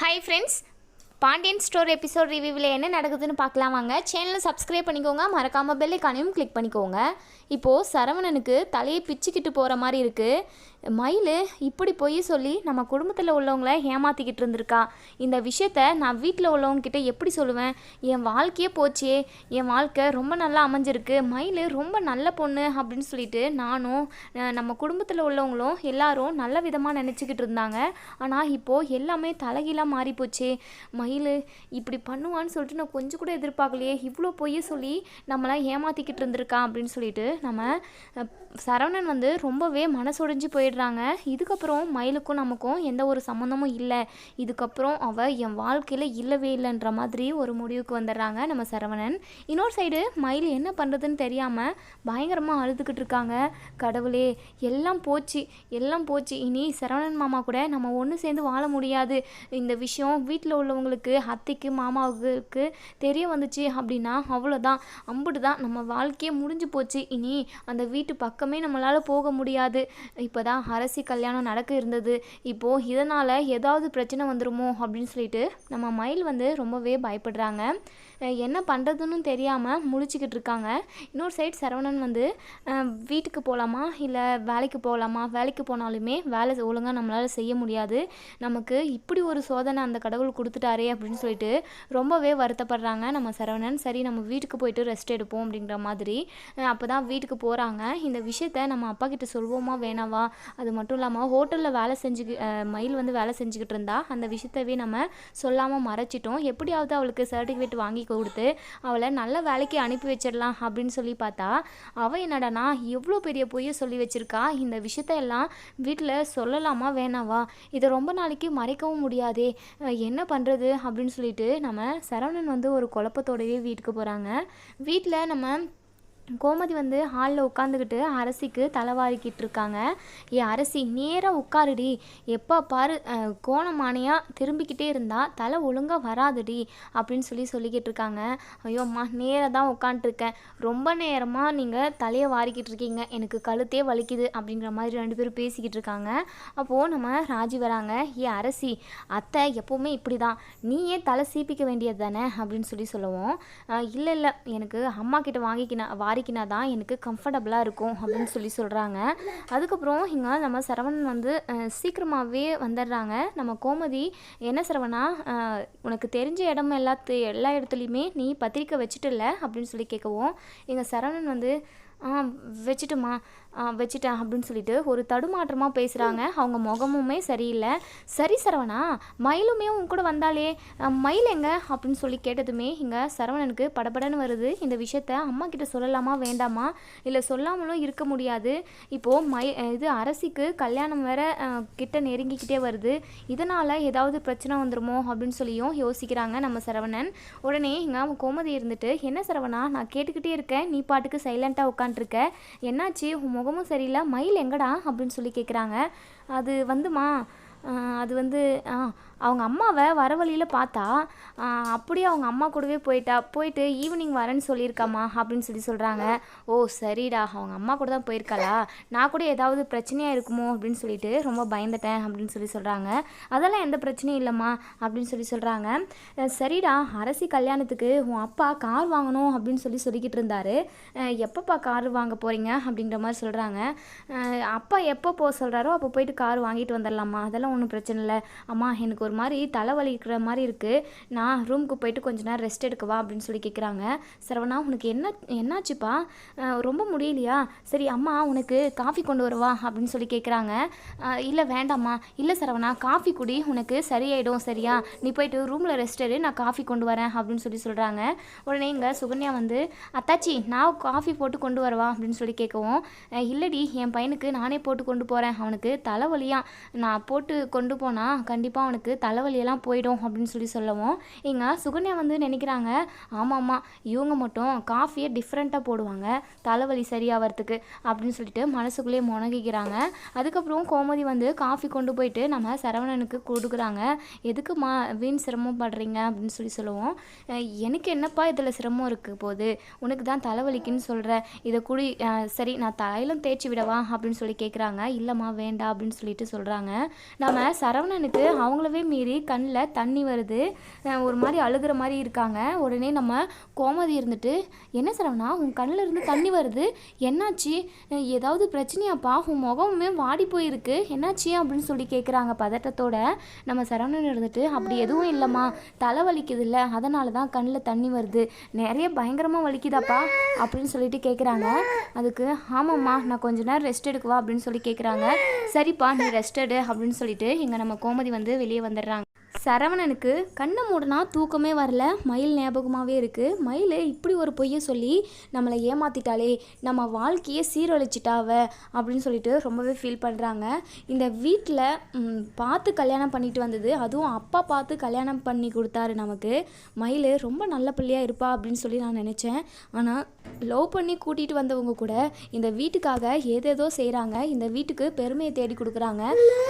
Hi friends Pandian store episode ரிவ்யூவில் என்ன நடக்குதுன்னு பார்க்கலாம் வாங்க. சேனலை சப்ஸ்கிரைப் பண்ணிக்கோங்க. மறக்காமல் பெல்லைக்கானையும் கிளிக் பண்ணிக்கோங்க. இப்போது சரவணனுக்கு தலையை பிச்சுக்கிட்டு போகிற மாதிரி இருக்குது மயில் இப்படி போய் சொல்லி நம்ம குடும்பத்தில் உள்ளவங்கள ஏமாற்றிக்கிட்டு இருந்திருக்கா. இந்த விஷயத்த நான் வீட்டில் உள்ளவங்கக்கிட்ட எப்படி சொல்லுவேன்? என் வாழ்க்கையே போச்சே. என் வாழ்க்கை ரொம்ப நல்லா அமைஞ்சிருக்கு. மயில் ரொம்ப நல்ல பொண்ணு அப்படின்னு சொல்லிட்டு நானும் நம்ம குடும்பத்தில் உள்ளவங்களும் எல்லாரும் நல்ல விதமாக நினச்சிக்கிட்டு இருந்தாங்க. ஆனால் இப்போது எல்லாமே தலைகீழாக மாறிப்போச்சு. மயில் இப்படி பண்ணுவான்னு சொல்லிட்டு நான் கொஞ்சம் கூட எதிர்பார்க்கலையே. இவ்வளோ பொய்ய சொல்லி நம்மளாம் ஏமாற்றிக்கிட்டு இருந்திருக்கா அப்படின்னு சொல்லிட்டு நம்ம சரவணன் வந்து ரொம்பவே மனசுடைஞ்சு போயிடுறாங்க இதுக்கப்புறம் மயிலுக்கும் நமக்கும் எந்த ஒரு சம்மந்தமும் இல்லை. இதுக்கப்புறம் அவள் என் வாழ்க்கையில் இல்லவே இல்லைன்ற மாதிரி ஒரு முடிவுக்கு வந்துடுறாங்க நம்ம சரவணன். இன்னொரு சைடு மயில் என்ன பண்ணுறதுன்னு தெரியாமல் பயங்கரமாக அழுதுகிட்டு இருக்காங்க. கடவுளே எல்லாம் போச்சு எல்லாம் போச்சு. இனி சரவணன் மாமா கூட நம்ம ஒன்று சேர்ந்து வாழ முடியாது. இந்த விஷயம் வீட்டில் உள்ளவங்களுக்கு அத்தைக்கு மாமாவுக்கு தெரிய வந்துச்சு அப்படின்னா அவ்வளோதான் அம்புட்டு தான் நம்ம வாழ்க்கையே முடிஞ்சு போச்சு. இனி அந்த வீட்டு பக்கமே நம்மளால் போக முடியாது. இப்போ தான் அரசி கல்யாணம் நடக்க இருந்தது. இப்போது இதனால் ஏதாவது பிரச்சனை வந்துருமோ அப்படின்னு சொல்லிட்டு நம்ம மயில் வந்து ரொம்பவே பயப்படுறாங்க. என்ன பண்ணுறதுன்னு தெரியாமல் முழிச்சிக்கிட்டு இருக்காங்க. இன்னொரு சைடு சரவணன் வந்து வீட்டுக்கு போகலாமா இல்லை வேலைக்கு போகலாமா வேலைக்கு போனாலுமே வேலை ஒழுங்காக நம்மளால் செய்ய முடியாது. நமக்கு இப்படி ஒரு சோதனை அந்த கடவுள் கொடுத்துட்டாரே அப்படின்னு சொல்லிட்டு ரொம்பவே வருத்தப்படுறாங்க நம்ம சரவணன். சரி நம்ம வீட்டுக்கு போயிட்டு ரெஸ்ட் எடுப்போம் அப்படிங்கிற மாதிரி அப்போ தான் வீட்டுக்கு போகிறாங்க இந்த விஷயத்த நம்ம அப்பா கிட்ட சொல்வோமா வேணாவா? அது மட்டும் இல்லாமல் ஹோட்டலில் வேலை செஞ்சு மயில் வந்து வேலை செஞ்சுக்கிட்டு இருந்தா அந்த விஷயத்தவே நம்ம சொல்லாமல் மறைச்சிட்டோம். எப்படியாவது அவளுக்கு சர்டிஃபிகேட் வாங்கி கொடுத்து அவளை நல்ல வேலைக்கு அனுப்பி வச்சிடலாம் அப்படின்னு சொல்லி பார்த்தா அவள் என்னடானா எவ்வளோ பெரிய பொய்யை சொல்லி வச்சிருக்கா? இந்த விஷயத்த எல்லாம் வீட்டில் சொல்லலாமா வேணாவா? இதை ரொம்ப நாளைக்கு மறைக்கவும் முடியாதே. என்ன பண்ணுறது அப்படின்னு சொல்லிட்டு நம்ம சரவணன் வந்து ஒரு குழப்பத்தோடவே வீட்டுக்கு போகிறாங்க வீட்டில் நம்ம கோமதி வந்து ஹாலில் உட்காந்துக்கிட்டு அரசிக்கு தலைவாரிக்கிட்டு இருக்காங்க ஏ அரசி நேராக உட்காருடி. எப்போ பாரு கோணமானையாக திரும்பிக்கிட்டே இருந்தால் தலை ஒழுங்காக வராதுடி அப்படின்னு சொல்லி சொல்லிக்கிட்டு இருக்காங்க ஐயோம்மா நேராக தான் உட்காந்துருக்கேன் ரொம்ப நேரமாக நீங்கள் தலையை வாரிக்கிட்டு இருக்கீங்க எனக்கு கழுத்தே வலிக்குது அப்படிங்கிற மாதிரி ரெண்டு பேரும் பேசிக்கிட்டு இருக்காங்க அப்போது நம்ம ராஜி வராங்க. ஏ அரசி அத்தை எப்போவுமே இப்படி தான் நீ ஏன் தலை சீப்பிக்க வேண்டியது தானே? அப்படின்னு சொல்லி சொல்லுவோம். இல்லை இல்லை. எனக்கு அம்மா கிட்ட வாங்கிக்கினா மாறிக்கினா தான் எனக்கு கம்ஃபர்டபுளாக இருக்கும் அப்படின்னு சொல்லி சொல்கிறாங்க அதுக்கப்புறம் இங்கே நம்ம சரவணன் வந்து சீக்கிரமாகவே வந்துடுறாங்க. நம்ம கோமதி என்ன சரவணா உனக்கு தெரிஞ்ச இடம் எல்லாத்து எல்லா இடத்துலையுமே நீ பத்திரிக்கை வச்சுட்டுல அப்படின்னு சொல்லி கேட்கவும் எங்கள் சரவணன் வந்து ஆ வச்சுட்டுமா. வச்சுட்டேன் அப்படின்னு சொல்லிட்டு ஒரு தடுமாற்றமாக பேசுகிறாங்க அவங்க முகமுமே சரியில்லை. சரி சரவணா மயிலுமே உன் கூட வந்தாலே மயில் எங்க? அப்படின்னு சொல்லி கேட்டதுமே இங்கே சரவணனுக்கு படபடன்னு வருது. இந்த விஷயத்த அம்மா கிட்ட சொல்லலாமா வேண்டாமா? இல்லை சொல்லாமலும் இருக்க முடியாது. இப்போது மை இது அரசிக்கு கல்யாணம் வேற கிட்ட நெருங்கிக்கிட்டே வருது. இதனால் ஏதாவது பிரச்சனை வந்துருமோ? அப்படின்னு சொல்லியும் யோசிக்கிறாங்க நம்ம சரவணன். உடனே இங்கே கோமதி இருந்துட்டு என்ன சரவணா நான் கேட்டுக்கிட்டே இருக்கேன். நீ பாட்டுக்கு சைலண்ட்டாக இருக்க என்னாச்சு? உன் முகமும் சரியில்லை. மயில் எங்கடா? அப்படின்னு சொல்லி கேட்குறாங்க அது வந்துமா அது வந்து ஆ அவங்க அம்மாவை வர வழியில் பார்த்தா அப்படியே அவங்க அம்மா கூடவே போயிட்டா போயிட்டு ஈவினிங் வரேன்னு சொல்லியிருக்காம்மா அப்படின்னு சொல்லி சொல்கிறாங்க ஓ சரிடா அவங்க அம்மா கூட தான் போயிருக்காளா? நான் கூட ஏதாவது பிரச்சனையாக இருக்குமோ? அப்படின்னு சொல்லிட்டு ரொம்ப பயந்துட்டேன் அப்படின்னு சொல்லி சொல்கிறாங்க அதெல்லாம் எந்த பிரச்சனையும் இல்லைம்மா அப்படின்னு சொல்லி சொல்கிறாங்க சரிடா அரசி கல்யாணத்துக்கு உன் அப்பா கார் வாங்கணும் அப்படின்னு சொல்லி சொல்லிக்கிட்டு இருந்தாரு. எப்பப்பா கார் வாங்க போகிறீங்க அப்படிங்கிற மாதிரி சொல்கிறாங்க அப்பா எப்போ போக சொல்கிறாரோ அப்போ போயிட்டு கார் வாங்கிட்டு வந்துடலாம்மா அதெல்லாம் ஒன்றும் பிரச்சனை இல்லை. அம்மா எனக்கு ஒரு ஒரு மாதிரி தலைவலிக்கிற இருக்கிற மாதிரி இருக்குது நான் ரூமுக்கு போயிட்டு கொஞ்ச நேரம் ரெஸ்ட் எடுக்கவா அப்படின்னு சொல்லி கேட்குறாங்க சரவணா உனக்கு என்ன என்னாச்சுப்பா? ரொம்ப முடியலையா? சரி அம்மா உனக்கு காஃபி கொண்டு வருவா அப்படின்னு சொல்லி கேட்குறாங்க இல்லை வேண்டாம்மா. இல்லை சரவணா காஃபி குடி. உனக்கு சரியாயிடும் சரியா? நீ போயிட்டு ரூமில் ரெஸ்ட் எடு. நான் காஃபி கொண்டு வரேன் அப்படின்னு சொல்லி சொல்கிறாங்க உடனே இங்கே சுகன்யா வந்து அத்தாச்சி நான் காஃபி போட்டு கொண்டு வரவா அப்படின்னு சொல்லி கேட்கவும் இல்லடி. என் பையனுக்கு நானே போட்டு கொண்டு போகிறேன் அவனுக்கு தலைவலியாக நான் போட்டு கொண்டு போனால் கண்டிப்பாக அவனுக்கு தலைவலியெல்லாம் போயிடும் அப்படின்னு சொல்லி சொல்லுவோம். இங்கே சுகன்யா வந்து நினைக்கிறாங்க ஆமாம்மா இவங்க மட்டும் காஃபியை டிஃப்ரெண்ட்டாக போடுவாங்க தலைவலி சரியாகிறதுக்கு அப்படின்னு சொல்லிட்டு மனசுக்குள்ளேயே முணங்கிக்கிறாங்க அதுக்கப்புறம் கோமதி வந்து காஃபி கொண்டு போயிட்டு நம்ம சரவணனுக்கு கொடுக்குறாங்க. எதுக்குமா வீண் சிரமம் படுறீங்க அப்படின்னு சொல்லி சொல்லுவோம். எனக்கு என்னப்பா இதில் சிரமம் இருக்கு போது? உனக்கு தான் தலைவலிக்குன்னு சொல்கிற இதை குடி சரி நான் தலையிலும் தேய்ச்சி விடவா அப்படின்னு சொல்லி கேட்குறாங்க இல்லைம்மா வேண்டாம் அப்படின்னு சொல்லிட்டு சொல்கிறாங்க நம்ம சரவணனுக்கு அவங்களவே மீறி கண்ணில் தண்ணி வருது. ஒரு மாதிரி அழுகிற மாதிரி இருக்காங்க. உடனே நம்ம கோமதி இருந்துட்டு என்ன சரவணா உன் கண்ணில் இருந்து தண்ணி வருது? என்னாச்சு? ஏதாவது பிரச்சனையாப்பா? உன் முகமுமே வாடி போயிருக்கு. என்னாச்சு? அப்படின்னு சொல்லி கேட்குறாங்க பதட்டத்தோட. நம்ம சரவணன் இருந்துட்டு அப்படி எதுவும் இல்லைம்மா. தலை வலிக்குது இல்லை அதனால தான் கண்ணில் தண்ணி வருது. நிறைய பயங்கரமாக வலிக்குதாப்பா? அப்படின்னு சொல்லிட்டு கேட்குறாங்க அதுக்கு ஆமாம்மா நான் கொஞ்ச நேரம் ரெஸ்ட் எடுக்குவா? அப்படின்னு சொல்லி கேட்குறாங்க சரிப்பா நீ ரெஸ்ட் எடு. அப்படின்னு சொல்லிட்டு இங்கே நம்ம கோமதி வந்து வெளியே வந்துடுறாங்க சரவணனுக்கு கண்ணை மூடனா தூக்கமே வரல. மயில் ஞாபகமாகவே இருக்குது மயில் இப்படி ஒரு பொய்யை சொல்லி நம்மளை ஏமாத்திட்டாளே நம்ம வாழ்க்கையே சீரழிச்சிட்டாவ அப்படின்னு சொல்லிட்டு ரொம்பவே ஃபீல் பண்ணுறாங்க இந்த வீட்டில் பார்த்து கல்யாணம் பண்ணிட்டு வந்தது அதுவும் அப்பா பார்த்து கல்யாணம் பண்ணி கொடுத்தாரு நமக்கு. மயில் ரொம்ப நல்ல பிள்ளையாக இருப்பா அப்படின்னு சொல்லி நான் நினச்சேன். ஆனால் லவ் பண்ணி கூட்டிகிட்டு வந்தவங்க கூட இந்த வீட்டுக்காக ஏதேதோ செய்கிறாங்க இந்த வீட்டுக்கு பெருமையை தேடி கொடுக்குறாங்க.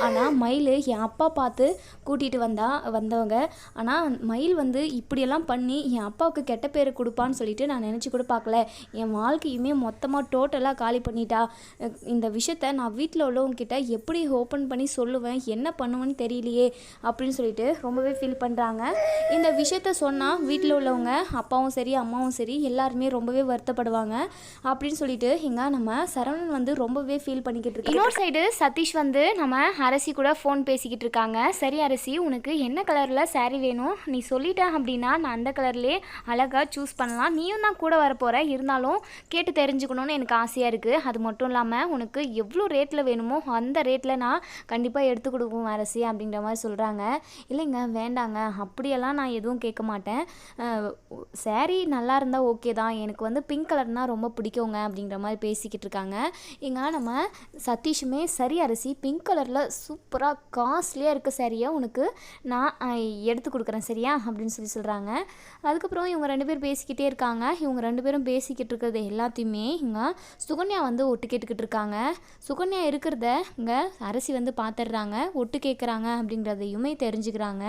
ஆனால் மயில் என் அப்பா பார்த்து கூட்டிகிட்டு வந்தா வந்தவங்க. ஆனால் மயில் வந்து இப்படியெல்லாம் பண்ணி என் அப்பாவுக்கு கெட்ட பேர் கொடுப்பான்னு சொல்லிட்டு நான் நினச்சி கூட பார்க்கல. என் வாழ்க்கையுமே மொத்தமாக டோட்டலாக காலி பண்ணிட்டா. இந்த விஷயத்த நான் வீட்டில் உள்ளவங்கக்கிட்ட எப்படி ஓப்பன் பண்ணி சொல்லுவேன் என்ன பண்ணுவேன்னு தெரியலையே அப்படின்னு சொல்லிட்டு ரொம்பவே ஃபீல் பண்ணுறாங்க இந்த விஷயத்த சொன்னால் வீட்டில் உள்ளவங்க அப்பாவும் சரி அம்மாவும் சரி எல்லாருமே ரொம்பவே வருத்தப்படுவாங்க. அப்படின்னு சொல்லிட்டு இங்கே நம்ம சரவணன் வந்து ரொம்பவே ஃபீல் பண்ணிக்கிட்டு இருக்கோம் இன்னொரு சைடு சதீஷ் வந்து நம்ம அரசி கூட ஃபோன் பேசிக்கிட்டு இருக்காங்க. சரி அரசி உனக்கு என்ன கலரில் saree வேணும்? நீ சொல்லிட்டேன் அப்படின்னா நான் அந்த கலர்லேயே அழகாக சூஸ் பண்ணலாம். நீயும் தான் கூட வரப்போகிற இருந்தாலும் கேட்டு தெரிஞ்சுக்கணும்னு எனக்கு ஆசையாக இருக்குது அது மட்டும் இல்லாமல் உனக்கு எவ்வளோ ரேட்டில் வேணுமோ அந்த ரேட்டில் நான் கண்டிப்பாக எடுத்து கொடுப்போம் அரசி அப்படிங்கிற மாதிரி சொல்கிறாங்க இல்லைங்க வேண்டாங்க. அப்படியெல்லாம் நான் எதுவும் கேட்க மாட்டேன். சேரீ நல்லா இருந்தால் ஓகே தான். எனக்கு வந்து பிங்க் கலர்னால் ரொம்ப பிடிக்குங்க அப்படிங்கிற மாதிரி பேசிக்கிட்டு இருக்காங்க. இங்கே நம்ம சதீஷுமே சரி அரிசி பிங்க் கலரில் சூப்பராக காஸ்ட்லியாக இருக்க சாரியை உனக்கு நான் அஹ், எடுத்து கொடுக்குறேன் சரியா? அப்படின்னு சொல்லி சொல்கிறாங்க அதுக்கப்புறம் இவங்க ரெண்டு பேரும் பேசிக்கிட்டே இருக்காங்க. இவங்க ரெண்டு பேரும் பேசிக்கிட்டு இருக்கிறது எல்லாத்தையுமே இங்கே சுகன்யா வந்து ஒட்டு கேட்டுக்கிட்டு இருக்காங்க. சுகன்யா இருக்கிறத இங்கே அரசி வந்து பார்த்துடுறாங்க ஒட்டு கேட்குறாங்க அப்படிங்கிறதையுமே தெரிஞ்சுக்கிறாங்க.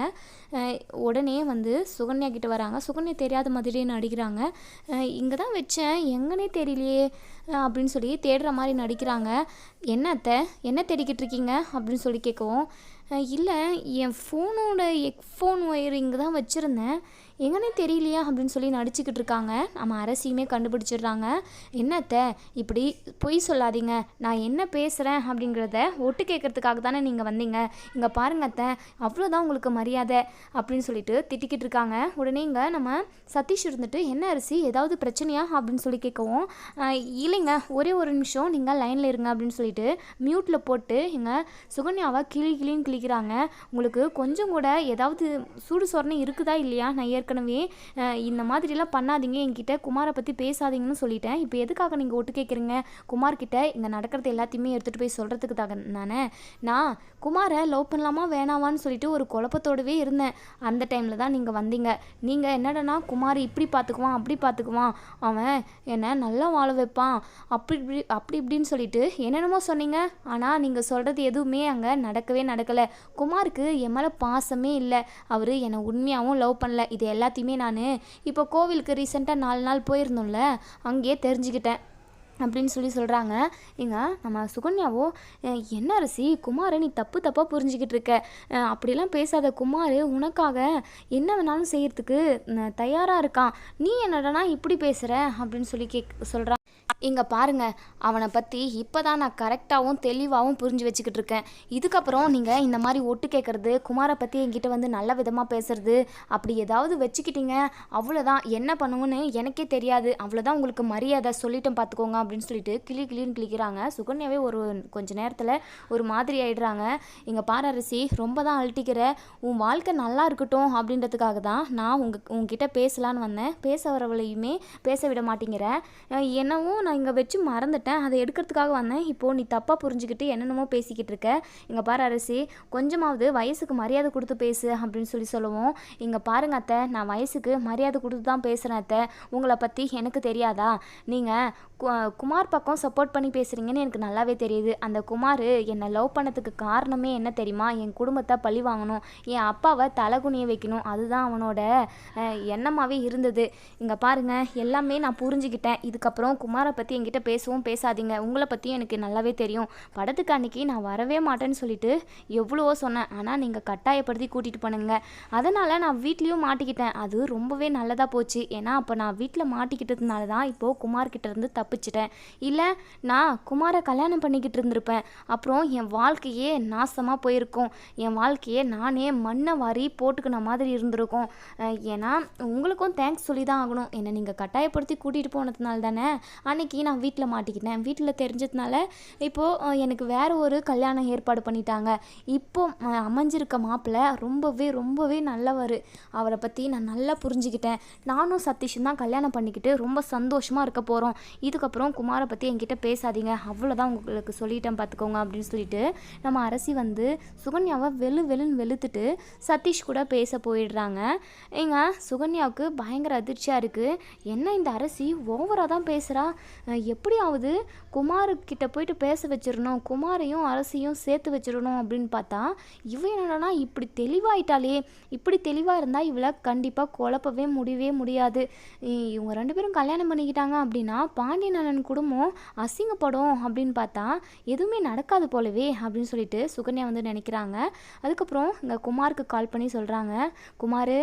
உடனே வந்து சுகன்யா கிட்ட வராங்க. சுகன்யா தெரியாத மாதிரியே நடிக்கிறாங்க. இங்கே தான் வச்சேன். எங்கனே தெரியலையே. அப்படின்னு சொல்லி தேடுற மாதிரி நடிக்கிறாங்க. என்ன அத்தை என்ன தேடிக்கிட்டு இருக்கீங்க? அப்படின்னு சொல்லி கேட்கவும் இல்லை என் ஃபோனோட ஃபோன் ஒயரிங் தான் வச்சுருந்தேன். எங்கன்னே தெரியலையா அப்படின்னு சொல்லி நடிச்சுக்கிட்டு இருக்காங்க நம்ம அரசியுமே கண்டுபிடிச்சிடுறாங்க. என்னத்த இப்படி பொய் சொல்லாதீங்க. நான் என்ன பேசுகிறேன் அப்படிங்கிறத ஒட்டு கேட்கறதுக்காக தானே நீங்கள் வந்தீங்க. இங்கே பாருங்க அத்தை அவ்வளோதான் உங்களுக்கு மரியாதை அப்படின்னு சொல்லிட்டு திட்டிக்கிட்டு இருக்காங்க உடனே இங்கே நம்ம சதீஷ் இருந்துட்டு என்ன அரிசி ஏதாவது பிரச்சனையா? அப்படின்னு சொல்லி கேட்கவும் இல்லைங்க. ஒரே ஒரு நிமிஷம் நீங்கள் லைனில் இருங்க அப்படின்னு சொல்லிட்டு மியூட்டில் போட்டு இங்கே சுகன்யாவை கிளி கிளின்னு கிளிக்கிறாங்க உங்களுக்கு கொஞ்சம் கூட ஏதாவது சூடு சொரணை இருக்குதா இல்லையா? நான் ஏற்கனவே இந்த மாதிரிலாம் பண்ணாதீங்க. என்கிட்ட குமாரை பற்றி பேசாதீங்கன்னு சொல்லிட்டேன். இப்போ எதுக்காக நீங்கள் ஒட்டு கேட்குறீங்க குமார்கிட்ட இங்கே நடக்கிறது எல்லாத்தையுமே எடுத்துகிட்டு போய் சொல்கிறதுக்கு தாங்க நானே நான் குமாரை லவ் பண்ணலாமா வேணாமான்னு சொல்லிட்டு ஒரு குழப்பத்தோடவே இருந்தேன். அந்த டைமில் தான் நீங்கள் வந்தீங்க. நீங்கள் என்னடனா குமார் இப்படி பார்த்துக்குவான் அப்படி பார்த்துக்குவான் அவன் என்னை நல்லா வாழ வைப்பான். அப்படி இப்படி அப்படி இப்படின்னு சொல்லிட்டு என்னென்னமோ சொன்னீங்க. ஆனால் நீங்கள் சொல்கிறது எதுவுமே அங்கே நடக்கவே நடக்கலை. குமாருக்கு என் மேலே பாசமே இல்லை. அவர் என்னை உண்மையாகவும் லவ் பண்ணல. இது எல்லாத்தையுமே நான் இப்போ கோவிலுக்கு ரீசெண்டாக நாலு நாள் போயிருந்தோம்ல அங்கேயே தெரிஞ்சுக்கிட்டேன் அப்படின்னு சொல்லி சொல்கிறாங்க ஏங்க நம்ம சுகன்யாவோ என்ன அரிசி குமாரை நீ தப்பு தப்பாக புரிஞ்சுக்கிட்டு இருக்க. அப்படிலாம் பேசாத குமார் உனக்காக என்ன வேணாலும் செய்கிறதுக்கு தயாராக இருக்கான். நீ என்னடனா இப்படி பேசுகிற அப்படின்னு சொல்லி கேக் சொல்கிறான் இங்கே பாருங்க அவனை பற்றி இப்போ தான் நான் கரெக்டாகவும் தெளிவாகவும் புரிஞ்சு வச்சுக்கிட்டு இருக்கேன். இதுக்கப்புறம் நீங்கள் இந்த மாதிரி ஒட்டு கேட்குறது குமாரை பற்றி என்கிட்ட வந்து நல்ல விதமாக பேசுறது அப்படி ஏதாவது வச்சுக்கிட்டீங்க அவ்வளோதான் என்ன பண்ணுவோன்னு எனக்கே தெரியாது. அவ்வளோதான் உங்களுக்கு மரியாதை சொல்லிட்டேன் பார்த்துக்கோங்க அப்படின்னு சொல்லிட்டு கிளி கிளின்னு கிளிக்கிறாங்க. சுகன்யாவே ஒரு கொஞ்ச நேரத்தில் ஒரு மாதிரி ஆயிடுறாங்க. இங்கே பாரு அரிசி ரொம்ப தான் அழட்டிக்கிற. உன் வாழ்க்கை நல்லா இருக்கட்டும் அப்படின்றதுக்காக தான் நான் உங்க உங்ககிட்ட பேசலான்னு வந்தேன். பேச வரவளையுமே பேச விட மாட்டேங்கிற. என்னவும் நான் நான் இங்கே வச்சு மறந்துட்டேன். அதை எடுக்கிறதுக்காக வந்தேன். இப்போது நீ தப்பாக புரிஞ்சுக்கிட்டு என்னென்னமோ பேசிக்கிட்டு இருக்க. இங்கே பாரு அரசி கொஞ்சமாவது வயசுக்கு மரியாதை கொடுத்து பேசு அப்படின்னு சொல்லி சொல்லுவோம். இங்கே பாருங்க அத்தை நான் வயசுக்கு மரியாதை கொடுத்து தான் பேசுகிறேன் அத்தை. உங்களை பற்றி எனக்கு தெரியாதா? நீங்கள் குமார் பக்கம் சப்போர்ட் பண்ணி பேசுகிறீங்கன்னு எனக்கு நல்லாவே தெரியுது. அந்த குமார் என்னை லவ் பண்ணதுக்கு காரணமே என்ன தெரியுமா? என் குடும்பத்தை பழி வாங்கணும். என் அப்பாவை தலைகுனிய வைக்கணும். அதுதான் அவனோட எண்ணமாகவே இருந்தது. இங்கே பாருங்க எல்லாமே நான் புரிஞ்சுக்கிட்டேன். இதுக்கப்புறம் குமாரை பற்றி என்கிட்ட பேசவும் பேசாதீங்க. உங்களை பற்றி எனக்கு நல்லாவே தெரியும். படத்துக்கு அன்றைக்கி நான் வரவே மாட்டேன்னு சொல்லிட்டு எவ்வளவோ சொன்னேன். ஆனால் நீங்கள் கட்டாயப்படுத்தி கூட்டிகிட்டு போனீங்க. அதனால் நான் வீட்லேயும் மாட்டிக்கிட்டேன். அது ரொம்பவே நல்லதாக போச்சு. ஏன்னா அப்போ நான் வீட்டில் மாட்டிக்கிட்டதுனால தான் இப்போது குமார்கிட்டேருந்து தப்பிச்சிட்டேன். இல்லை நான் குமாரை கல்யாணம் பண்ணிக்கிட்டு இருந்திருப்பேன். அப்புறம் என் வாழ்க்கையே நாசமாக போயிருக்கும். என் வாழ்க்கையே நானே மண்ணை வாரி போட்டுக்கின மாதிரி இருந்திருக்கும். ஏன்னா உங்களுக்கும் தேங்க்ஸ் சொல்லி தான் ஆகணும். என்னை நீங்கள் கட்டாயப்படுத்தி கூட்டிகிட்டு போனதுனால தானே அன்னைக்கு நான் வீட்டில் மாட்டிக்கிட்டேன். வீட்டில் தெரிஞ்சதுனால இப்போது எனக்கு வேறு ஒரு கல்யாணம் ஏற்பாடு பண்ணிட்டாங்க. இப்போ அமைஞ்சிருக்க மாப்பிள்ளை ரொம்பவே ரொம்பவே நல்லவர். அவரை பற்றி நான் நல்லா புரிஞ்சுக்கிட்டேன். நானும் சதீஷும் தான் கல்யாணம் பண்ணிக்கிட்டு ரொம்ப சந்தோஷமாக இருக்க போகிறோம் இதுக்கப்புறம் குமாரை பற்றி என்கிட்ட பேசாதீங்க. அவ்வளோதான் உங்களுக்கு சொல்லிட்டேன் பார்த்துக்கோங்க அப்படின்னு சொல்லிட்டு நம்ம அரசி வந்து சுகன்யாவை வெளு வெளுன்னு வெளுத்துட்டு சதீஷ் கூட பேச போயிடுறாங்க. ஏங்க சுகன்யாவுக்கு பயங்கர அதிர்ச்சியாக இருக்குது என்ன இந்த அரசி ஓவராக தான் பேசுகிறா எப்படியாவது குமாருக்கிட்ட போயிட்டு பேச வச்சிடணும் குமாரையும் அரசியும் சேர்த்து வச்சிடணும் அப்படின்னு பார்த்தா இவன் என்னன்னா இப்படி தெளிவாயிட்டாலே இப்படி தெளிவாக இருந்தால் இவளை கண்டிப்பாக குழப்பவே முடியவே முடியாது. இவங்க ரெண்டு பேரும் கல்யாணம் பண்ணிக்கிட்டாங்க அப்படின்னா பாண்டியன் குடும்பம் அசிங்கப்படும் அப்படின்னு பார்த்தா எதுவுமே நடக்காது போலவே அப்படின்னு சொல்லிட்டு சுகன்யா வந்து நினைக்கிறாங்க. அதுக்கப்புறம் இங்கே குமாருக்கு கால் பண்ணி சொல்கிறாங்க குமார்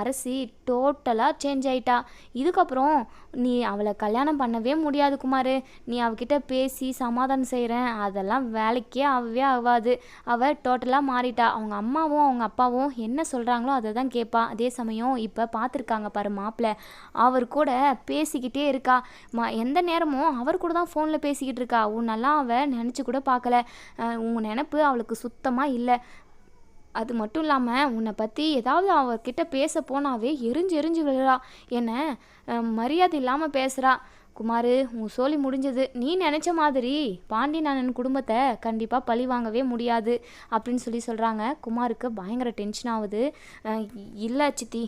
அரசி டோட்டலாக சேஞ்ச் ஆயிட்டா. இதுக்கப்புறம் நீ அவளை கல்யாணம் பண்ணவே முடியாது. குமார். நீ அவகிட்ட பேசி சமாதானம் செய்கிறேன் அதெல்லாம் வேலைக்கே ஆகவே ஆகாது. அவள் டோட்டலாக மாறிட்டா. அவங்க அம்மாவும் அவங்க அப்பாவும் என்ன சொல்கிறாங்களோ அதை தான் கேட்பா அதே சமயம் இப்போ பார்த்துருக்காங்க பாரு மாப்பிள்ள அவர் கூட பேசிக்கிட்டே இருக்கா. மா எந்த நேரமும் அவர் கூட தான் ஃபோனில் பேசிக்கிட்டு இருக்கா. உன்னெல்லாம் அவள் நினச்சி கூட பார்க்கல உங்கள் உன் நினப்பு அவளுக்கு சுத்தமாக இல்லை. அது மட்டும் இல்லாமல் உன்னை பற்றி ஏதாவது அவர்கிட்ட பேச போனாவே எரிஞ்சு எரிஞ்சு விழுறா. என்ன மரியாதை இல்லாமல் பேசுகிறா குமாரு உன் சோழி முடிஞ்சது. நீ நினச்ச மாதிரி பாண்டியன் அண்ணன் குடும்பத்தை கண்டிப்பாக பழி வாங்கவே முடியாது அப்படின்னு சொல்லி சொல்கிறாங்க குமாருக்கு பயங்கர டென்ஷன் ஆகுது. இல்லை சித்தி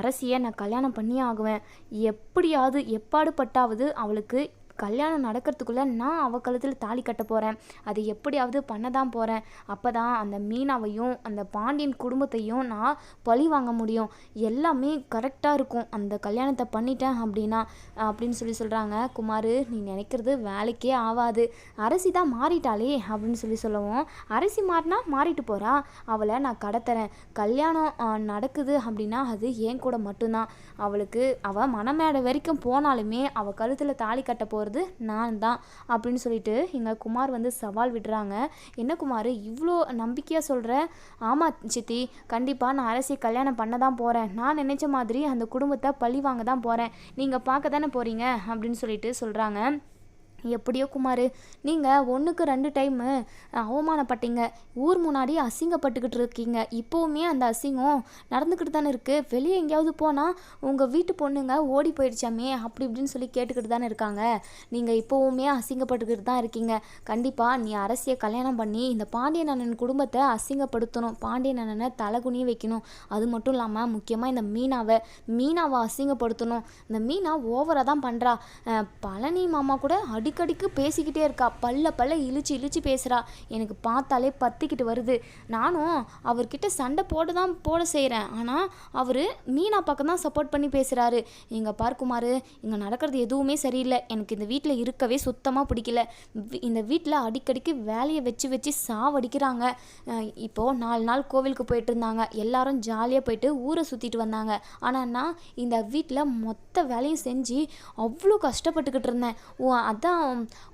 அரசியை நான் கல்யாணம் பண்ணியே ஆகுவேன். எப்படியாவது எப்பாடுபட்டாவது அவளுக்கு கல்யாணம் நடக்கிறதுக்குள்ளே நான் அவ கழுத்தில் தாலி கட்ட போகிறேன் அது எப்படியாவது பண்ண தான் போகிறேன் அப்போ தான் அந்த மீனாவையும் அந்த பாண்டியன் குடும்பத்தையும் நான் பழி வாங்க முடியும். எல்லாமே கரெக்டாக இருக்கும். அந்த கல்யாணத்தை பண்ணிட்டேன் அப்படின்னா அப்படின்னு சொல்லி சொல்கிறாங்க குமார் நீ நினைக்கிறது வேலைக்கே ஆகாது அரசி தான் மாறிட்டாளே அப்படின்னு சொல்லி சொல்லவும் அரசி மாறினா மாறிட்டு போகிறா அவளை நான் கடத்துறேன். கல்யாணம் நடக்குது அப்படின்னா அது என் கூட மட்டும்தான். அவளுக்கு அவள் மனமேடை வரைக்கும் போனாலுமே அவள் கழுத்தில் தாலி கட்ட போகிறது நான் தான் அப்படின்னு சொல்லிட்டு எங்கள் குமார் வந்து சவால் விடுறாங்க. என்ன குமார் இவ்வளோ நம்பிக்கையாக சொல்கிற ஆமாம் சித்தி கண்டிப்பாக நான் அரசியை கல்யாணம் பண்ண தான் போகிறேன் நான் நினச்ச மாதிரி அந்த குடும்பத்தை பழி வாங்க தான் போகிறேன் நீங்கள் பார்க்க தானே போகிறீங்க அப்படின்னு சொல்லிட்டு சொல்கிறாங்க எப்படியோ குமார் நீங்கள் ஒன்றுக்கு ரெண்டு டைமு அவமானப்பட்டீங்க. ஊர் முன்னாடி அசிங்கப்பட்டுக்கிட்டு இருக்கீங்க. இப்போவுமே அந்த அசிங்கம் நடந்துக்கிட்டு தானே இருக்குது வெளியே எங்கேயாவது போனால் உங்கள் வீட்டு பொண்ணுங்க ஓடி போயிடுச்சாமே அப்படி இப்படின்னு சொல்லி கேட்டுக்கிட்டு தானே இருக்காங்க. நீங்கள் இப்போவுமே அசிங்கப்பட்டுக்கிட்டு தான் இருக்கீங்க. கண்டிப்பாக நீ அரசியை கல்யாணம் பண்ணி இந்த பாண்டியன் அண்ணன் குடும்பத்தை அசிங்கப்படுத்தணும். பாண்டியன் அண்ணனை தலைகுனிய வைக்கணும். அது மட்டும் இல்லாமல் முக்கியமாக இந்த மீனாவை மீனாவை அசிங்கப்படுத்தணும். இந்த மீனா ஓவராக தான் பண்ணுறா பழனி மாமா கூட அடி அடிக்கடிக்கு பேசிக்கிட்டே இருக்கா. பல்ல பல்ல இழுச்சு இழுச்சு பேசுகிறா எனக்கு பார்த்தாலே பத்திக்கிட்டு வருது. நானும் அவர்கிட்ட சண்டை போட தான் போட செய்கிறேன் ஆனால் அவர் மீனா பக்கம் தான் சப்போர்ட் பண்ணி பேசுகிறாரு இங்கே பார்க்குமாறு இங்கே நடக்கிறது எதுவுமே சரியில்லை. எனக்கு இந்த வீட்டில் இருக்கவே சுத்தமாக பிடிக்கல. இந்த வீட்டில் அடிக்கடிக்கு வேலையை வச்சு வச்சு சாவடிக்கிறாங்க. இப்போது நாலு நாள் கோவிலுக்கு போயிட்டு இருந்தாங்க. எல்லாரும் ஜாலியாக போயிட்டு ஊரை சுற்றிட்டு வந்தாங்க. ஆனால் நான் இந்த வீட்டில் மொத்த வேலையும் செஞ்சு அவ்வளோ கஷ்டப்பட்டுக்கிட்டு இருந்தேன். ஓ அதான்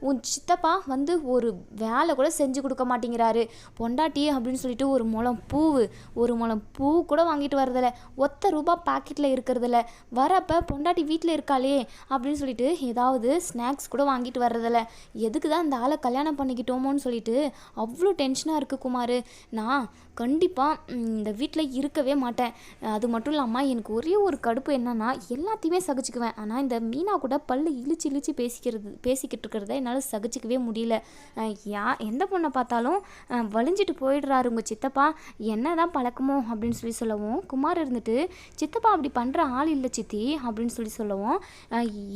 உன் சித்தப்பா வந்து ஒரு வேலை கூட செஞ்சு கொடுக்க மாட்டேங்கிறாரு. பொண்டாட்டி அப்படின்னு சொல்லிட்டு ஒரு முளம் பூவு ஒரு முளம் பூ கூட வாங்கிட்டு வரதில்ல ஒத்த ரூபா பாக்கெட்டில் இருக்கிறதில்ல. வரப்போ பொண்டாட்டி வீட்டில் இருக்காளே அப்படின்னு சொல்லிட்டு ஏதாவது ஸ்நாக்ஸ் கூட வாங்கிட்டு வர்றதில்ல. எதுக்கு தான் இந்த ஆளை கல்யாணம் பண்ணிக்கிட்டோமோன்னு சொல்லிட்டு அவ்வளோ டென்ஷனாக இருக்குது குமார். நான் கண்டிப்பாக இந்த வீட்டில் இருக்கவே மாட்டேன். அது மட்டும் இல்லாமல் எனக்கு ஒரே ஒரு கடுப்பு என்னன்னா எல்லாத்தையுமே சகிச்சுக்குவேன். ஆனால் இந்த மீனா கூட பல்லு இழுச்சு இழுச்சு பேசிக்கிறது பேசிக்கிட்டு இருக்கிறத என்னால் சகிச்சிக்கவே முடியல. யா எந்த பொண்ணை பார்த்தாலும் வலிஞ்சிட்டு போயிடுறாரு உங்கள் சித்தப்பா. என்ன தான் பழக்கமோ அப்படின்னு சொல்லி சொல்லவும் குமார் இருந்துட்டு சித்தப்பா அப்படி பண்ணுற ஆள் இல்லை சித்தி அப்படின்னு சொல்லி சொல்லவும்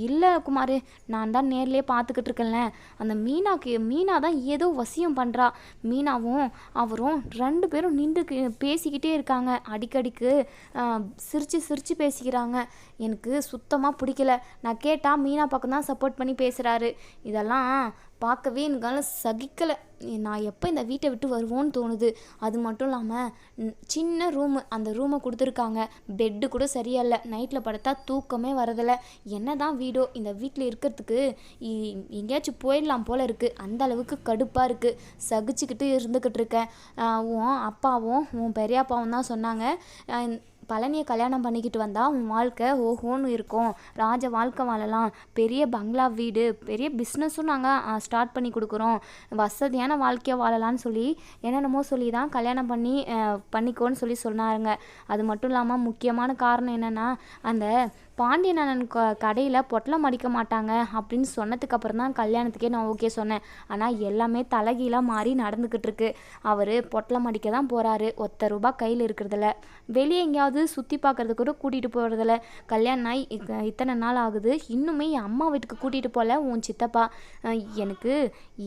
இல்லை குமார் நான் தான் நேர்லேயே பார்த்துக்கிட்டு இருக்கேன்ல. அந்த மீனாக்கு மீனா தான் ஏதோ வசியம் பண்ணுறா மீனாவும் அவரும் ரெண்டு பேரும் நின்று பேசிக்கிட்டே இருக்காங்க. அடிக்கடிக்கு சிரித்து சிரித்து பேசிக்கிறாங்க. எனக்கு சுத்தமாக பிடிக்கல. நான் கேட்டால் மீனா பக்கம் தான் சப்போர்ட் பண்ணி பேசுகிறாரு இதெல்லாம் பார்க்கவே எனக்கு சகிக்கலை. நான் எப்போ இந்த வீட்டை விட்டு வருவோன்னு தோணுது. அது மட்டும் இல்லாமல் சின்ன ரூமு அந்த ரூமை கொடுத்துருக்காங்க. பெட்டு கூட சரியா இல்லை நைட்டில் படுத்தா தூக்கமே வரதில்லை. என்ன தான் வீடோ இந்த வீட்டில் இருக்கிறதுக்கு இ- எங்கேயாச்சும் போயிடலாம் போல் இருக்குது அந்த அளவுக்கு கடுப்பாக இருக்குது சகிச்சுக்கிட்டு இருந்துக்கிட்டு இருக்கேன். உன் அப்பாவும் உன் பெரியப்பாவும் தான் சொன்னாங்க. பழனியை கல்யாணம் பண்ணிக்கிட்டு வந்தால் உன் வாழ்க்கை ஓஹோன்னு இருக்கும். ராஜ வாழ்க்கை வாழலாம். பெரிய பங்களா வீடு பெரிய பிஸ்னஸும் நாங்கள் ஸ்டார்ட் பண்ணி கொடுக்குறோம். வசதியான வாழ்க்கையை வாழலாம்னு சொல்லி என்னென்னமோ சொல்லி தான் கல்யாணம் பண்ணி பண்ணிக்கோன்னு சொல்லி சொன்னாருங்க. அது மட்டும் இல்லாமல் முக்கியமான காரணம் என்னென்னா அந்த பாண்டியனன் க கடையில் பொட்டலம் அடிக்க மாட்டாங்க அப்படின்னு சொன்னதுக்கு அப்புறம் தான் கல்யாணத்துக்கே நான் ஓகே சொன்னேன். ஆனால் எல்லாமே தலைகீழாக மாறி நடந்துக்கிட்டு இருக்கு. அவர் பொட்டலம் அடிக்க தான் போகிறாரு ஒத்த ரூபா கையில் இருக்கிறதில்ல வெளியே எங்கேயாவது சுற்றி பார்க்கறது கூட கூட்டிகிட்டு போகிறதில்ல கல்யாணம் ஆகி இத்தனை நாள் ஆகுது. இன்னுமே என் அம்மா வீட்டுக்கு கூட்டிகிட்டு போகல உன் சித்தப்பா. எனக்கு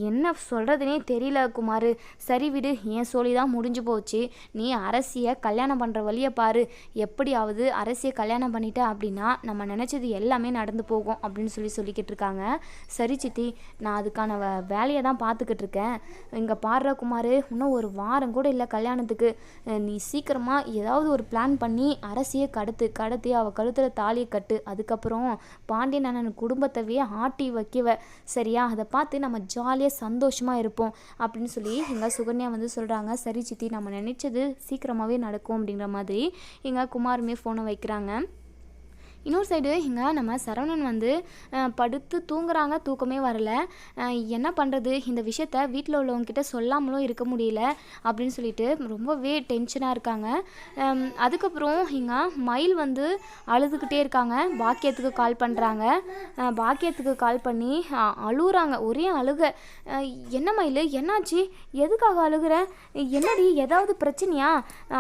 என்ன சொல்கிறதுனே தெரியல குமார். சரி விடு என் சொல்லி தான் முடிஞ்சு போச்சு. நீ அரசியை கல்யாணம் பண்ணுற வழியை பாரு. எப்படியாவது அரசியை கல்யாணம் பண்ணிட்ட அப்படின்னா நம்ம நினச்சது எல்லாமே நடந்து போகும் அப்படின்னு சொல்லி சொல்லிக்கிட்டு இருக்காங்க. சரி சித்தி நான் அதுக்கான வ வேலையை தான் பார்த்துக்கிட்டு இருக்கேன். இங்கே பாடுற குமார் இன்னும் ஒரு வாரம் கூட இல்லை கல்யாணத்துக்கு. நீ சீக்கிரமாக ஏதாவது ஒரு பிளான் பண்ணி அரசியை கடத்து கடத்தி அவள் கழுத்தில் தாலியை கட்டு. அதுக்கப்புறம் பாண்டியன் அண்ணன் குடும்பத்தவே ஆட்டி வைக்கவ. சரியா? அதை பார்த்து நம்ம ஜாலியாக சந்தோஷமாக இருப்போம் அப்படின்னு சொல்லி எங்கள் சுகன்யா வந்து சொல்கிறாங்க சரி சித்தி நம்ம நினைச்சது சீக்கிரமாகவே நடக்கும் அப்படிங்கிற மாதிரி எங்கள் குமாருமே ஃபோனை வைக்கிறாங்க. இன்னொரு சைடு இங்கே நம்ம சரவணன் வந்து படுத்து தூங்குறாங்க தூக்கமே வரல. என்ன பண்ணுறது இந்த விஷயத்த வீட்டில் உள்ளவங்கக்கிட்ட சொல்லாமலும் இருக்க முடியல அப்படின்னு சொல்லிட்டு ரொம்பவே டென்ஷனாக இருக்காங்க. அதுக்கப்புறம் இங்கே மயில் வந்து அழுதுகிட்டே இருக்காங்க. பாக்கியத்துக்கு கால் பண்ணுறாங்க பாக்கியத்துக்கு கால் பண்ணி அழுகுறாங்க ஒரே அழுக. என்ன மயில்? என்னாச்சு? எதுக்காக அழுகுற? என்னடி? ஏதாவது பிரச்சனையா?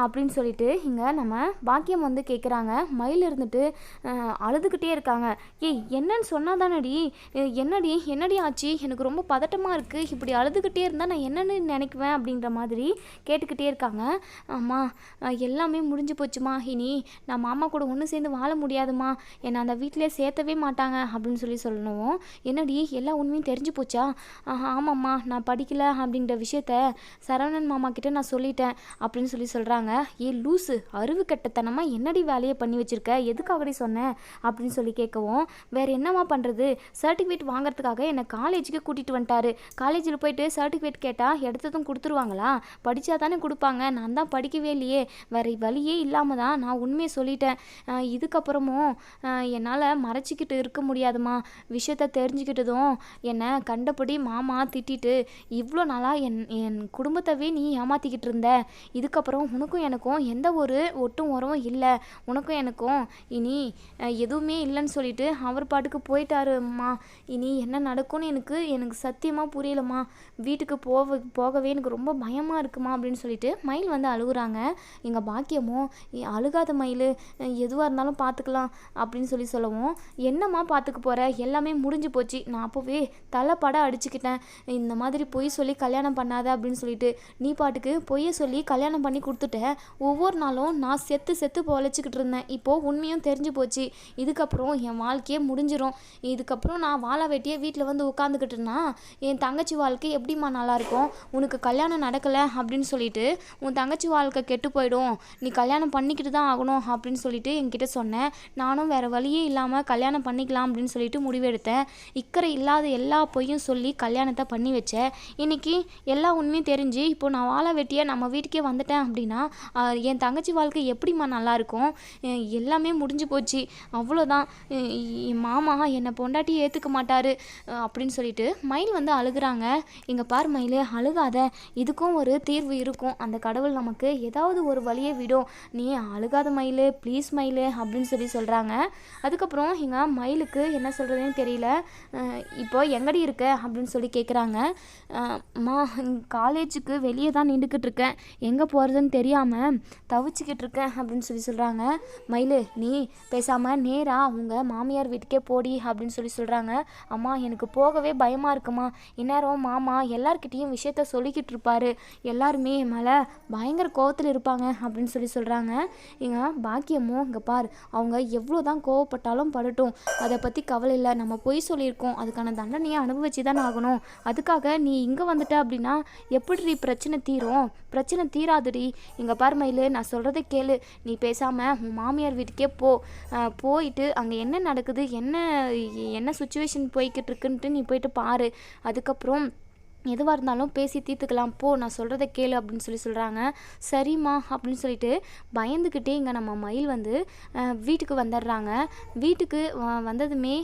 அப்படின்னு சொல்லிட்டு இங்கே நம்ம பாக்கியம் வந்து கேட்குறாங்க மயில் இருந்துட்டு அழுதுகிட்டே இருக்காங்க. ஏய் என்னன்னு சொன்னால் தானடி என்னடி? என்னடி ஆச்சு? எனக்கு ரொம்ப பதட்டமாக இருக்குது இப்படி அழுதுகிட்டே இருந்தால் நான் என்னென்னு நினைக்குவேன் அப்படின்ற மாதிரி கேட்டுக்கிட்டே இருக்காங்க. அம்மா எல்லாமே முடிஞ்சு போச்சுமா. இனி நான் மாமா கூட ஒன்று சேர்ந்து வாழ முடியாதுமா. என்னை அந்த வீட்டிலே சேர்த்தவே மாட்டாங்க அப்படின்னு சொல்லி சொல்லணும். என்னடி? எல்லா உண்மையும் தெரிஞ்சு போச்சா? ஆஹா, ஆமாம்மா. நான் படிக்கல அப்படின்ற விஷயத்த சரவணன் மாமா கிட்ட நான் சொல்லிட்டேன் அப்படின்னு சொல்லி சொல்கிறாங்க ஏ லூசு அறிவு கெட்டத்தனமாக என்னடி வேலையை பண்ணி வச்சுருக்க? எதுக்காகடி சொன்னேன் அப்படின்னு சொல்லி கேட்கவும் வேற என்னம்மா பண்ணுறது சர்டிஃபிகேட் வாங்குறதுக்காக என்னை காலேஜுக்கு கூட்டிகிட்டு வந்துட்டாரு. காலேஜில் போயிட்டு சர்டிஃபிகேட் கேட்டால் எடுத்ததும் கொடுத்துருவாங்களா? படித்தா தானே கொடுப்பாங்க. நான் தான் படிக்கவே இல்லையே. வேற வழியே இல்லாமல் தான் நான் உண்மையை சொல்லிட்டேன். இதுக்கப்புறமும் என்னால் மறைச்சிக்கிட்டு இருக்க முடியாதுமா விஷயத்த தெரிஞ்சுக்கிட்டதும் என்னை கண்டபடி மாமா திட்டிட்டு இவ்வளோ நாளாக என் என் குடும்பத்தவே நீ ஏமாத்திக்கிட்டு இருந்த. இதுக்கப்புறம் உனக்கும் எனக்கும் எந்த ஒரு ஒட்டும் உறவும் இல்லை. உனக்கும் எனக்கும் இனி எதுவுமே இல்லைன்னு சொல்லிட்டு அவர் பாட்டுக்கு போயிட்டாரும்மா. இனி என்ன நடக்கும்னு எனக்கு எனக்கு சத்தியமாக புரியலம்மா. வீட்டுக்கு போக போகவே எனக்கு ரொம்ப பயமாக இருக்குமா அப்படின்னு சொல்லிட்டு மயில் வந்து அழுகுறாங்க. எங்கள் பாக்கியமும் அழுகாத மயில். எதுவாக இருந்தாலும் பார்த்துக்கலாம் அப்படின்னு சொல்லி சொல்லவும் என்னம்மா பார்த்துக்க போகிற எல்லாமே முடிஞ்சு போச்சு. நான் அப்போவே தலைப்பட அடிச்சுக்கிட்டேன். இந்த மாதிரி பொய் சொல்லி கல்யாணம் பண்ணாத அப்படின்னு சொல்லிட்டு நீ பாட்டுக்கு பொய்யை சொல்லி கல்யாணம் பண்ணி கொடுத்துட்ட. ஒவ்வொரு நாளும் நான் செத்து செத்து பொழைச்சிக்கிட்டு இருந்தேன். இப்போது உண்மையும் தெரிஞ்சு போச்சு. இதுக்கப்புறம் என் வாழ்க்கையே முடிஞ்சிடும் இதுக்கப்புறம் நான் வாழை வெட்டியே வீட்டில் வந்து உட்காந்துக்கிட்டேன்னா என் தங்கச்சி வாழ்க்கை எப்படிம்மா நல்லாயிருக்கும் உனக்கு கல்யாணம் நடக்கலை அப்படின்னு சொல்லிட்டு உன் தங்கச்சி வாழ்க்கை கெட்டு போயிடும். நீ கல்யாணம் பண்ணிக்கிட்டு தான் ஆகணும் அப்படின்னு சொல்லிட்டு என்கிட்ட சொன்னேன். நானும் வேறு வழியே இல்லாமல் கல்யாணம் பண்ணிக்கலாம் அப்படின்னு சொல்லிட்டு முடிவெடுத்தேன். இக்கறை இல்லாத எல்லா பொய்யும் சொல்லி கல்யாணத்தை பண்ணி வச்சேன். இன்னைக்கு எல்லா உண்மையும் தெரிஞ்சு இப்போ நான் வாழை வெட்டியே நம்ம வீட்டுக்கே வந்துட்டேன் அப்படின்னா என் தங்கச்சி வாழ்க்கை எப்படிம்மா நல்லாயிருக்கும் எல்லாமே முடிஞ்சு போச்சு. அவ்வளோதான் என் மாமா என்னை பொண்டாட்டி ஏற்றுக்க மாட்டார் அப்படின்னு சொல்லிட்டு மயில் வந்து அழுகுறாங்க. இங்கே பார் மயில் அழுகாத. இதுக்கும் ஒரு தீர்வு இருக்கும். அந்த கடவுள் நமக்கு ஏதாவது ஒரு வழியை விடும். நீ அழுகாத மயில் ப்ளீஸ் மயில் அப்படின்னு சொல்லி சொல்கிறாங்க அதுக்கப்புறம் இங்கே மயிலுக்கு என்ன சொல்கிறதுன்னு தெரியல. இப்போ எங்கடி இருக்க? அப்படின்னு சொல்லி கேட்குறாங்க மா காலேஜுக்கு வெளியே தான் நின்றுக்கிட்டு இருக்கேன். எங்கே போகிறதுன்னு தெரியாமல் தவிச்சுக்கிட்டு இருக்கேன் அப்படின்னு சொல்லி சொல்கிறாங்க மயில் நீ பேச பேசாமல் நேராக அவங்க மாமியார் வீட்டுக்கே போடி அப்படின்னு சொல்லி சொல்கிறாங்க அம்மா எனக்கு போகவே பயமாக இருக்குமா? இந்நேரம் மாமா எல்லார்கிட்டேயும் விஷயத்த சொல்லிக்கிட்டு இருப்பாரு. எல்லாருமே என் மேலே பயங்கர கோவத்தில் இருப்பாங்க அப்படின்னு சொல்லி சொல்கிறாங்க எங்க பாக்கியமோ இங்கே பார் அவங்க எவ்வளோ தான் கோவப்பட்டாலும் படட்டும். அதை பற்றி கவலை இல்லை. நம்ம பொய் சொல்லியிருக்கோம். அதுக்கான தண்டனையை அனுபவிச்சு தானே ஆகணும். அதுக்காக நீ இங்கே வந்துட்ட அப்படின்னா எப்படி பிரச்சனை தீரும்? பிரச்சனை தீராதுடி. இங்கே பார் மயில் நான் சொல்கிறத கேளு. நீ பேசாமல் உன் மாமியார் வீட்டுக்கே போ. போயிட்டு அங்கே என்ன நடக்குது என்ன என்ன சுச்சுவேஷன் போய்கிட்டு இருக்குன்ட்டு நீ போயிட்டு பாரு. அதுக்கப்புறம் எதுவாக இருந்தாலும் பேசி தீர்த்துக்கலாம். போ நான் சொல்கிறத கேளு அப்படின்னு சொல்லி சொல்கிறாங்க சரிம்மா அப்படின்னு சொல்லிட்டு பயந்துக்கிட்டே இங்கே நம்ம மயில் வந்து வீட்டுக்கு வந்துடுறாங்க. வீட்டுக்கு வ- வந்ததுமே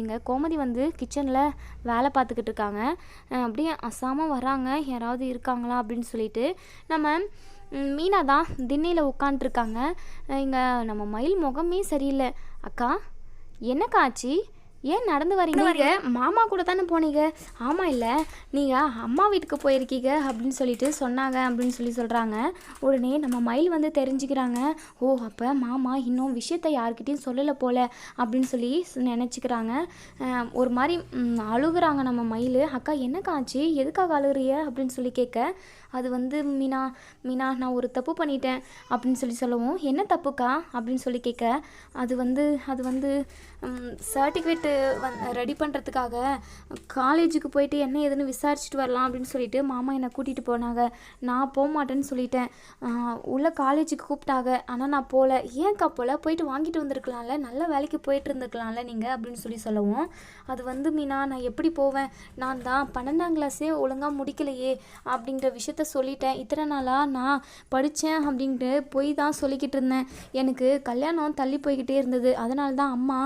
இங்கே கோமதி வந்து கிச்சனில் வேலை பார்த்துக்கிட்டு இருக்காங்க. அப்படியே அசாமல் வராங்க. யாராவது இருக்காங்களா அப்படின்னு சொல்லிட்டு நம்ம மீனா தான் திண்ணையில் உட்காந்துருக்காங்க இங்கே நம்ம மயில் முகமே சரியில்லை. அக்கா என்னக்கா ஆச்சு? ஏன் நடந்து வரீங்க? நீங்கள் மாமா கூட தானே போனீங்க. ஆமாம் இல்லை நீங்கள் அம்மா வீட்டுக்கு போயிருக்கீங்க அப்படின்னு சொல்லிட்டு சொன்னாங்க அப்படின்னு சொல்லி சொல்கிறாங்க உடனே நம்ம மயில் வந்து தெரிஞ்சுக்கிறாங்க. ஓ அப்போ மாமா இன்னும் விஷயத்த யாருக்கிட்டையும் சொல்லலை போல அப்படின்னு சொல்லி நினச்சிக்கிறாங்க. ஒரு மாதிரி அழுகுறாங்க நம்ம மயில். அக்கா என்னக்கா ஆச்சு? எதுக்காக அழுகுறிய அப்படின்னு சொல்லி கேட்க அது வந்து மீனா மீனா நான் ஒரு தப்பு பண்ணிட்டேன் அப்படின்னு சொல்லி சொல்லவும் என்ன தப்புக்கா? அப்படின்னு சொல்லி கேட்க அது வந்து அது வந்து சர்டிஃபிகேட்டு வந் ரெடி பண்ணுறதுக்காக காலேஜுக்கு போயிட்டு என்ன ஏதுன்னு விசாரிச்சுட்டு வரலாம் அப்படின்னு சொல்லிட்டு மாமா என்னை கூட்டிகிட்டு போனாங்க. நான் போக மாட்டேன்னு சொல்லிட்டேன். உள்ளே உள்ள காலேஜுக்கு கூப்பிட்டாங்க. ஆனால் நான் போகல ஏன்க்கா போல? போயிட்டு வாங்கிட்டு வந்திருக்கலாம்ல. நல்ல வேலைக்கு போயிட்டு இருந்திருக்கலாம்ல நீங்கள் அப்படின்னு சொல்லி சொல்லவும் அது வந்து மீனா நான் எப்படி போவேன்? நான் தான் பன்னெண்டாம் கிளாஸே ஒழுங்காக முடிக்கலையே அப்படிங்கிற விஷயத்த சொல்லிட்டேன். இத்தனை நாளாக நான் படித்தேன் அப்படின்ட்டு போய் தான் சொல்லிக்கிட்டு இருந்தேன். எனக்கு கல்யாணம் தள்ளி போய்கிட்டே இருந்தது. அதனால தான் அம்மா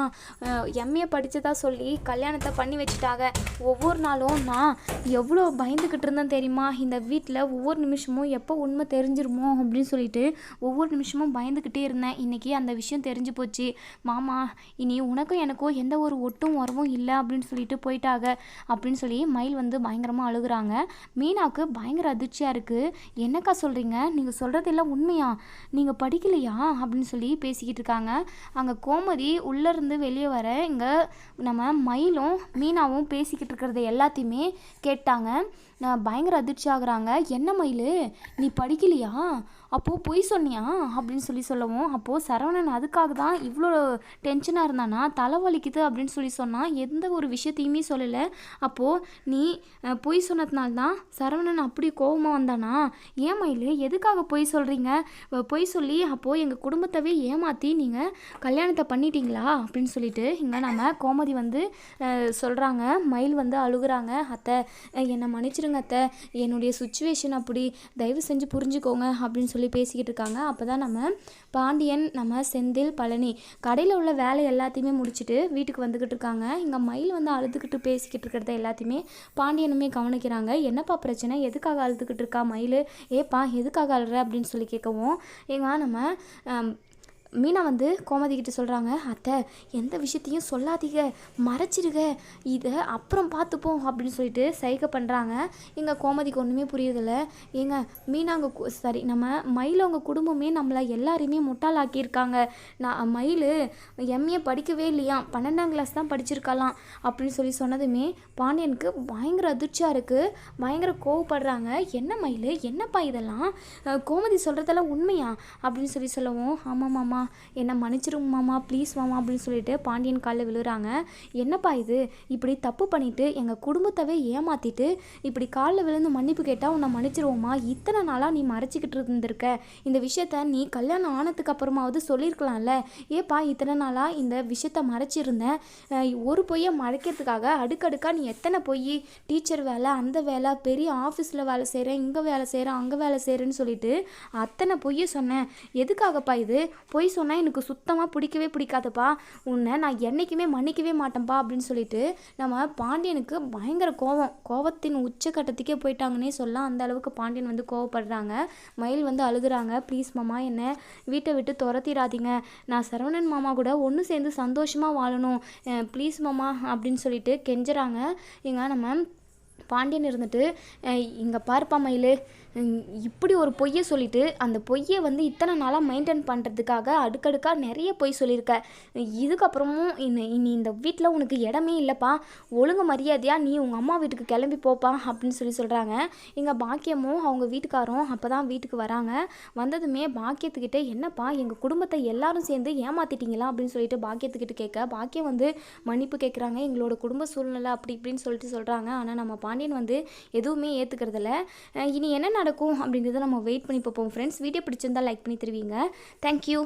எம்ஏ படித்ததா சொல்லி கல்யாணத்தை பண்ணி வச்சுட்டாங்க. ஒவ்வொரு நாளும் நான் எவ்வளோ பயந்துக்கிட்டு இருந்தேன் தெரியுமா? இந்த வீட்டில் ஒவ்வொரு நிமிஷமும் எப்போ உண்மை தெரிஞ்சிருமோ அப்படின்னு சொல்லிட்டு ஒவ்வொரு நிமிஷமும் பயந்துக்கிட்டே இருந்தேன். இன்றைக்கி அந்த விஷயம் தெரிஞ்சு போச்சு. மாமா இனி உனக்கும் எனக்கும் எந்த ஒரு ஒட்டும் உறவும் இல்லை அப்படின்னு சொல்லிட்டு போயிட்டாங்க. அப்படின்னு சொல்லி மயில் வந்து பயங்கரமாக அழுகுறாங்க. மீனாவுக்கு பயங்கர மகிழ்ச்சியாக இருக்குது என்னக்கா சொல்கிறீங்க நீங்கள் சொல்கிறதெல்லாம் உண்மையா? நீங்கள் படிக்கலையா? அப்படின்னு சொல்லி பேசிக்கிட்டு இருக்காங்க. அங்கே கோமதி உள்ளேருந்து வெளியே வர இங்கே நம்ம மயிலும் மீனாவும் பேசிக்கிட்டு இருக்கிறத எல்லாத்தையுமே கேட்டாங்க. பயங்கர அதிர்ச்சி ஆகுறாங்க. என்ன மயில்? நீ படிக்கலையா? அப்போது பொய் சொன்னியா? அப்படின்னு சொல்லி சொல்லவும் அப்போது சரவணன் அதுக்காக தான் இவ்வளோ டென்ஷனாக இருந்தானா தலை வலிக்குது அப்படின்னு சொல்லி சொன்னால் எந்த ஒரு விஷயத்தையுமே சொல்லலை. அப்போது நீ பொய் சொன்னதுனால தான் சரவணன் அப்படி கோவமாக வந்தானா? ஏன் மயில் எதுக்காக பொய் சொல்கிறீங்க பொய் சொல்லி அப்போது எங்கள் குடும்பத்தவே ஏமாற்றி நீங்கள் கல்யாணத்தை பண்ணிட்டீங்களா? அப்படின்னு சொல்லிட்டு இங்கே நம்ம கோமதி வந்து சொல்கிறாங்க மயில் வந்து அழுகுறாங்க. அத்தை என்னை மன்னிச்சிடுங்க அத்தை. என்னுடைய சுச்சுவேஷன் அப்படி தயவு செஞ்சு புரிஞ்சுக்கோங்க அப்படின்னு சொல்லி பேசிக்கிட்டு இருக்காங்க. அப்போ தான் நம்ம பாண்டியன் நம்ம செந்தில் பழனி கடையில் உள்ள வேலை எல்லாத்தையுமே முடிச்சுட்டு வீட்டுக்கு வந்துக்கிட்டு இருக்காங்க. இங்கே மயில் வந்து அழுதுகிட்டு பேசிக்கிட்டு இருக்கிறத எல்லாத்தையுமே பாண்டியனுமே கவனிக்கிறாங்க. என்னப்பா பிரச்சனை? எதுக்காக அழுதுகிட்டு இருக்கா மயில்? ஏப்பா எதுக்காக அழுற? அப்படின்னு சொல்லி கேட்கவும் ஏங்க நம்ம மீனா வந்து கோமதி கிட்ட சொல்கிறாங்க அத்தை எந்த விஷயத்தையும் சொல்லாதீங்க மறைச்சிடுங்க இதை அப்புறம் பார்த்துப்போம் அப்படின்னு சொல்லிட்டு சைகை பண்ணுறாங்க எங்கள் கோமதிக்கு ஒன்றுமே புரியுதில்ல ஏங்க மீனாங்க சாரி நம்ம மயில் அவங்க குடும்பமே நம்மளை எல்லாரையுமே முட்டாளாக்கியிருக்காங்க. நான் மயில் எம்ஏ படிக்கவே இல்லையா? பன்னெண்டாம் கிளாஸ் தான் படிச்சிருக்கலாம் அப்படின்னு சொல்லி சொன்னதுமே பாண்டியனுக்கு பயங்கர அதிர்ச்சியாக இருக்குது பயங்கர கோவப்படுறாங்க. என்ன மயில்? என்னப்பா இதெல்லாம்? கோமதி சொல்கிறதெல்லாம் உண்மையா? அப்படின்னு சொல்லி சொல்லவும் ஆமாம் மாமா. என்னை மன்னிச்சிருங்க மாமா ப்ளீஸ் மாமா அப்படின்னு சொல்லிட்டு பாண்டியன் காலில் விழுறாங்க. என்னப்பா இது? இப்படி தப்பு பண்ணிட்டு எங்கள் குடும்பத்தவே ஏமாத்திட்டு இப்படி காலில் விழுந்து மன்னிப்பு கேட்டால் உன்னை மன்னிச்சிருவோமா? இத்தனை நாளாக நீ மறைச்சிக்கிட்டு இருந்திருக்க. இந்த விஷயத்த நீ கல்யாணம் ஆனதுக்கு அப்புறமாவது சொல்லியிருக்கலாம்ல ஏப்பா இத்தனை நாளாக இந்த விஷயத்த மறைச்சிருந்தேன் ஒரு பொய்யை மறைக்கிறதுக்காக அடுக்கடுக்காக நீ எத்தனை பொய் டீச்சர் வேலை அந்த வேலை பெரிய ஆஃபீஸில் வேலை செய்கிறேன் இங்கே வேலை செய்கிறேன் அங்கே வேலை செய்கிறேன்னு சொல்லிட்டு அத்தனை பொய்யை சொன்னேன் எதுக்காகப்பா இது? பொய் சொன்னால் எனக்கு சுத்தமாக பிடிக்கவே பிடிக்காதுப்பா. உன்னை நான் என்றைக்குமே மன்னிக்கவே மாட்டேன்ப்பா அப்படின்னு சொல்லிட்டு நம்ம பாண்டியனுக்கு பயங்கர கோவம் கோவத்தின் உச்சக்கட்டத்துக்கே போயிட்டாங்கன்னே சொல்லலாம். அந்த அளவுக்கு பாண்டியன் வந்து கோவப்படுறாங்க. மயில் வந்து அழுகுறாங்க. ப்ளீஸ் மாமா என்னை வீட்டை விட்டு துரத்திடாதீங்க. நான் சரவணன் மாமா கூட ஒன்று சேர்ந்து சந்தோஷமாக வாழணும். ப்ளீஸ் மாமா அப்படின்னு சொல்லிட்டு கெஞ்சுறாங்க. எங்க நம்ம பாண்டியன் இருந்துட்டு இங்கே பார்ப்பா மயில். இப்படி ஒரு பொய்யை சொல்லிட்டு அந்த பொய்யை வந்து இத்தனை நாளாக மெயின்டைன் பண்ணுறதுக்காக அடுக்கடுக்காக நிறைய பொய் சொல்லியிருக்க. இதுக்கப்புறமும் இனி இனி இந்த வீட்டில் உனக்கு இடமே இல்லைப்பா. ஒழுங்கு மரியாதையாக நீ உங்கள் அம்மா வீட்டுக்கு கிளம்பி போப்பா அப்படின்னு சொல்லி சொல்கிறாங்க எங்கள் பாக்கியமும் அவங்க வீட்டுக்காரும் அப்போ தான் வீட்டுக்கு வராங்க. வந்ததுமே பாக்கியத்துக்கிட்ட என்னப்பா எங்கள் குடும்பத்தை எல்லாரும் சேர்ந்து ஏமாத்திட்டீங்களா அப்படின்னு சொல்லிட்டு பாக்கியத்துக்கிட்ட கேட்க பாக்கியம் வந்து மன்னிப்பு கேட்குறாங்க. எங்களோட குடும்ப சூழ்நிலை அப்படி இப்படின்னு சொல்லிட்டு சொல்கிறாங்க ஆனால் நம்ம பாண்டியன் வந்து எதுவுமே ஏற்றுக்கிறதில்ல இனி என்ன நடக்கும் அப்படிங்கிறத நம்ம வெயிட் பண்ணி பார்ப்போம் ஃப்ரெண்ட்ஸ் வீடியோ பிடிச்சிருந்தா லைக் பண்ணி தருவீங்க. தேங்க்யூ